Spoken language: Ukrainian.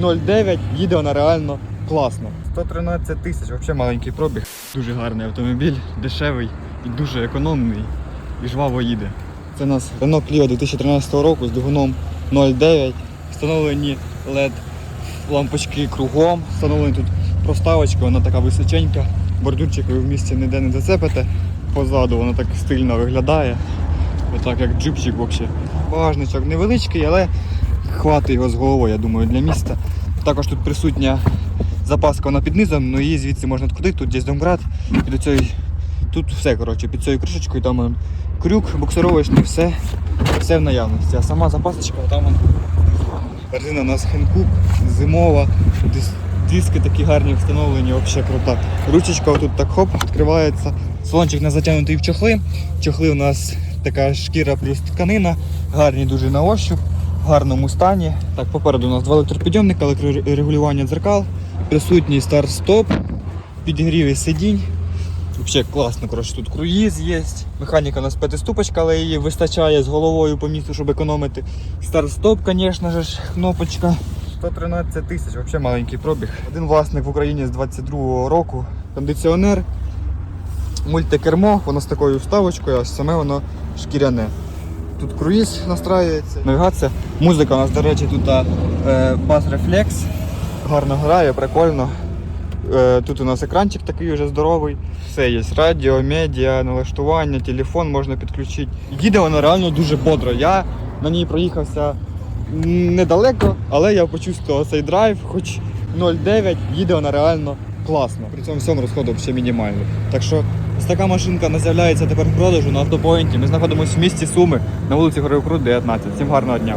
0,9, їде вона реально класно. 113 тисяч, взагалі маленький пробіг. Дуже гарний автомобіль, дешевий і дуже економний і жваво їде. Це у нас Renault Clio 2013 року з двигуном 0,9. Встановлені LED лампочки кругом. Встановлені тут проставочка, вона така височенька. Бордюрчик ви в місті ніде не зацепите. Позаду вона так стильно виглядає. Отак як джипчик взагалі. Багажничок невеличкий, але хватить його з головою, я думаю, для міста. Також тут присутня запаска вона під низом, ну її звідси можна відкрутити, тут є домкрат. Під цією, тут все коротше, під цією кришечкою там крюк, буксировочний, все, все в наявності. А сама запасочка, там он, резина у нас хенкук, зимова, диски такі гарні встановлені, взагалі крута. Ручечка тут так хоп, відкривається. Салончик не затягнутий в чохли. Чохли у нас така шкіра плюс тканина, гарні дуже на ощуп, в гарному стані. Так, попереду у нас два електропідйомника, електрорегулювання дзеркал, присутній старт-стоп, підігріві сидінь. Взагалі класно, коротше, тут круїз є. Механіка у нас п'ятиступочка, але її вистачає з головою по місту, щоб економити. Старт-стоп, звісно ж, кнопочка. 113 тисяч, взагалі маленький пробіг. Один власник в Україні з 22-го року. Кондиціонер, мультикермо, воно з такою вставочкою, а саме воно шкіряне. Тут круїз настраюється, навігація. Музика у нас, до речі, тут е, бас рефлекс. Гарно грає, прикольно. Е, Тут у нас екранчик такий вже здоровий. Все є. Радіо, медіа, налаштування, телефон можна підключити. Їде вона реально дуже бодро. Я на ній проїхався недалеко, але я почувствував цей драйв, хоч 0,9, їде вона реально класно. При цьому всьому розходу ще мінімальний. Так що ось така машинка не з'являється тепер в продажу на автопоінті. Ми знаходимося в місті Суми на вулиці Горокрут, 19. Всім гарного дня.